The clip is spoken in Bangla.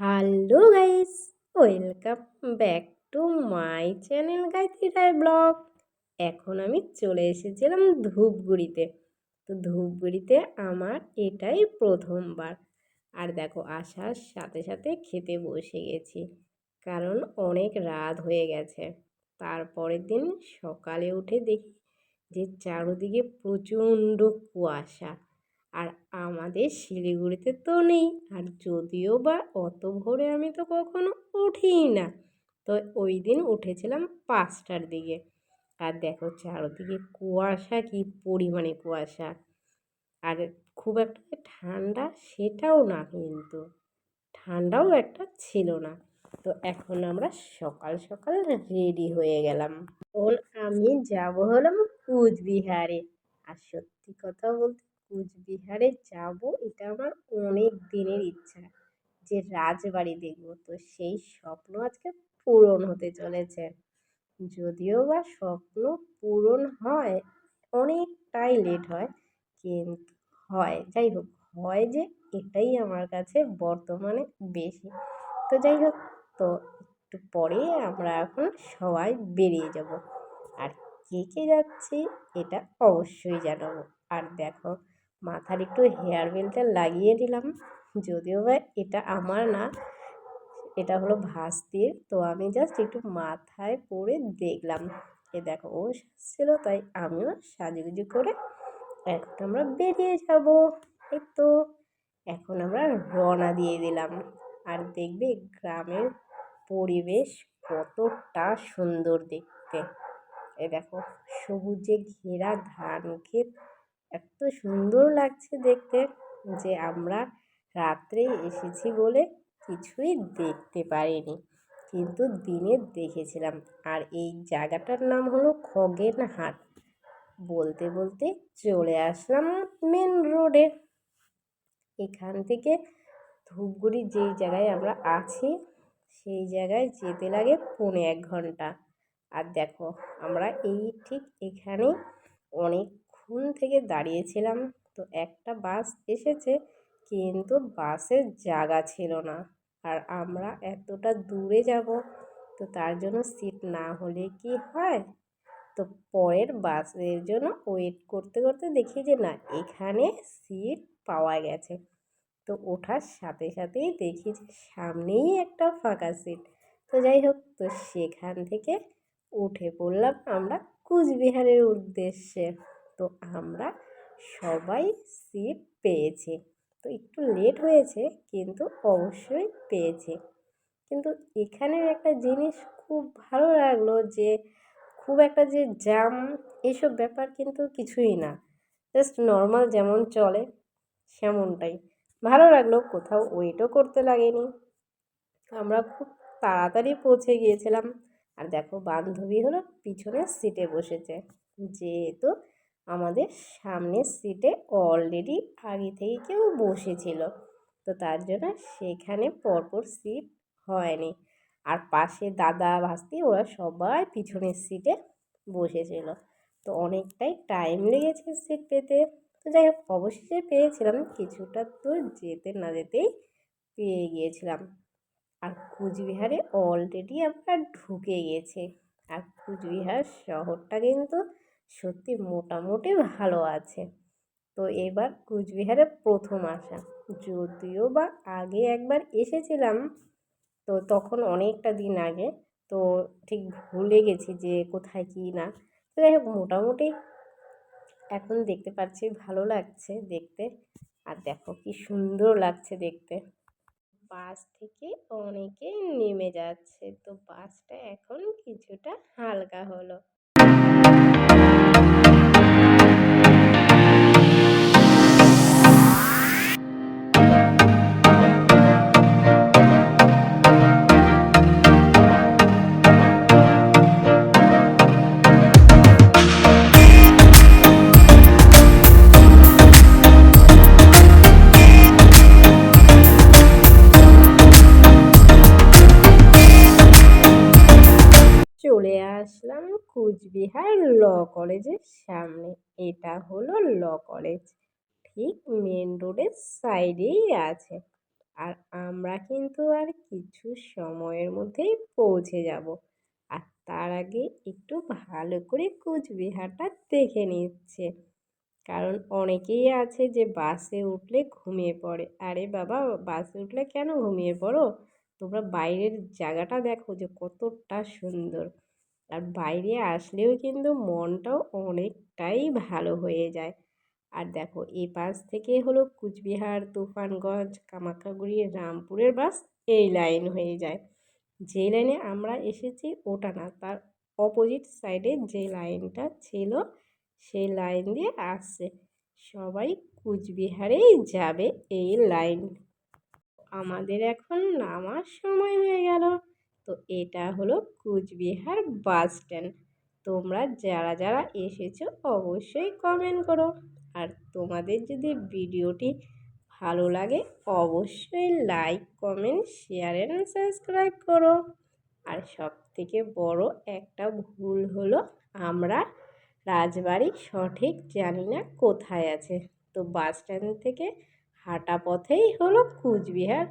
Hello guys welcome back to my channel Gayatri Roy blog এখন আমি চলে এসেছিলাম ধূপগুড়িতে। তো ধূপগুড়িতে আমার এটাই প্রথমবার। আর দেখো, আসার সাথে সাথে খেতে বসে গেছি। কারণ অনেক রাত হয়ে গেছে। তারপরের দিন সকালে উঠে দেখি যে চারোদিকে প্রচণ্ড কুয়াশা। আর আমাদের শিলিগুড়িতে তো নেই। আর যদিও বা অত ভোরে আমি তো কখনো উঠিই না। তো ওই দিন উঠেছিলাম পাঁচটার দিকে। আর দেখো চারদিকে কুয়াশা, কি পরিমাণে কুয়াশা। আর খুব একটা ঠান্ডা সেটাও না কিন্তু। ঠান্ডাও একটা ছিল না। তো এখন আমরা সকাল সকাল রেডি হয়ে গেলাম। ওন আমি যাব হলাম কুচবিহারে। আর সত্যি কথা বলতে কুচবিহারে যাব, এটা আমার অনেক দিনের ইচ্ছা যে রাজবাড়ি দেখব। তো সেই স্বপ্ন আজকে পূরণ হতে চলেছে। যদিও বা স্বপ্ন পূরণ হয়, অনেকটাই লেট হয়, কিন্তু হয়, যাই হোক, হয় যে এটাই আমার কাছে বর্তমানে বেশি। তো যাই হোক, তো একটু পরে আমরা এখন সবাই বেরিয়ে যাব। আর কে কে যাচ্ছি, এটা অবশ্যই জানাব। আর দেখো মাথার একটু হেয়ার বেলটা লাগিয়ে দিলাম। যদিও বা এটা আমার না, এটা হলো ভাস্তির। তো আমি জাস্ট একটু মাথায় পরে দেখলাম। এ দেখো, ও ছিল তাই আমিও সাজুগুজু করে এখন আমরা বেরিয়ে যাব। এই তো, এখন আমরা রওনা দিয়ে দিলাম। আর দেখবে গ্রামের পরিবেশ কতটা সুন্দর দেখতে। এ দেখো, সবুজে ঘেরা ধান ক্ষেত। এত সুন্দর লাগছে দেখতে যে আমরা রাত্রে এসেছি বলে কিছুই দেখতে পারিনি। কিন্তু দিনে দেখেছিলাম। আর এই জায়গাটার নাম হলো খগেনহাট। বলতে বলতে চলে আসলাম মেন রোডে এখান থেকে ধূপগুড়ি যেই জায়গায় আমরা আছি, সেই জায়গায় যেতে লাগে পৌনে এক ঘণ্টা। আর দেখো, আমরা এই ঠিক এখানেই অনেকক্ষণ থেকে দাঁড়িয়েছিলাম। তো একটা বাস এসেছে, কিন্তু বাসের জায়গা ছিল না। আর আমরা এতটা দূরে যাব, তো তার জন্য সিট না হলে কি হয়? তো পরের বাসের জন্য ওয়েট করতে করতে দেখি যে না, এখানে সিট পাওয়া গেছে। তো ওঠার সাথে সাথেই দেখি যে সামনেই একটা ফাঁকা সিট তো যাই হোক, তো সেখান থেকে উঠে পড়লাম আমরা কুচবিহারের উদ্দেশ্যে। তো আমরা সবাই সিট পেয়েছি। তো একটু লেট হয়েছে, কিন্তু অবশ্যই পেয়েছি। কিন্তু এখানের একটা জিনিস খুব ভালো লাগল যে, খুব একটা যে জ্যাম এসব ব্যাপার কিন্তু কিছুই না। জাস্ট নর্মাল যেমন চলে, সেমনটাই। ভালো লাগল, কোথাও ওয়েটও করতে লাগেনি। আমরা খুব তাড়াতাড়ি পৌঁছে গিয়েছিলাম। আর দেখো, বান্ধবী হলো পিছনের সিটে বসেছে। যেহেতু আমাদের সামনের সিটে অলরেডি আগে থেকে কেউ বসেছিল। তো তার জন্য সেখানে পরপর সিট হয়নি। আর পাশে দাদা, ভাস্তি ওরা সবাই পিছনের সিটে বসেছিল। তো অনেকটাই টাইম লেগেছে সিট পেতে। তো যাই হোক, অবশেষে পেয়েছিলাম। কিছুটা তো যেতে না যেতেই পেয়ে গিয়েছিলাম। আর কুচবিহারে অলরেডি আমরা ঢুকে গেছি। আর কুচবিহার শহরটা কিন্তু সত্যি মোটামুটি ভালো আছে। তো এবার কুচবিহারে প্রথম আসা। যদিও বা আগে একবার এসেছিলাম, তো তখন অনেকটা দিন আগে, তো ঠিক ভুলে গেছি যে কোথায় কী না। তো যাই হোক, মোটামুটি এখন দেখতে পাচ্ছি ভালো লাগছে দেখতে। আর দেখো কি সুন্দর লাগছে দেখতে। বাস থেকে অনেকে নেমে যাচ্ছে, তো বাসটা এখন কিছুটা হালকা হলো। কুচবিহার ল কলেজের সামনে। এটা হলো ল কলেজ। ঠিক মেন রোডের সাইডেই আছে। আর আমরা কিন্তু আর কিছু সময়ের মধ্যেই পৌঁছে যাব। আর তার আগে একটু ভালো করে কুচবিহারটা দেখে নিচ্ছে। কারণ অনেকেই আছে যে বাসে উঠলে ঘুমিয়ে পড়ে। আরে বাবা, বাসে উঠলে কেন ঘুমিয়ে পড়ো? তোমরা বাইরের জায়গাটা দেখো যে কতটা সুন্দর। আর বাইরে আসলেও কিন্তু মনটাও অনেকটাই ভালো হয়ে যায়। আর দেখো এই পাশ থেকে হলো কুচবিহার, তুফানগঞ্জ, কামাখ্যাগুড়ি, রামপুরের বাস এই লাইন হয়ে যায়। যে লাইনে আমরা এসেছি ওটা না, তার অপোজিট সাইডে যে লাইনটা ছিল সেই লাইন দিয়ে আসছে। সবাই কুচবিহারেই যাবে এই লাইন। আমাদের এখন নামার সময় হয়ে গেল। তো এটা হলো কুচবিহার বাস স্ট্যান্ড। তোমরা যারা যারা এসেছ অবশ্যই কমেন্ট করো। আর তোমাদের যদি ভিডিওটি ভালো লাগে অবশ্যই like comment share and subscribe করো। আর সব থেকে বড় একটা ভুল হলো আমরা রাজবাড়ি সঠিক জানি না কোথায় আছে। তো বাস স্ট্যান্ড থেকে হাঁটা পথেই হলো কুচবিহার।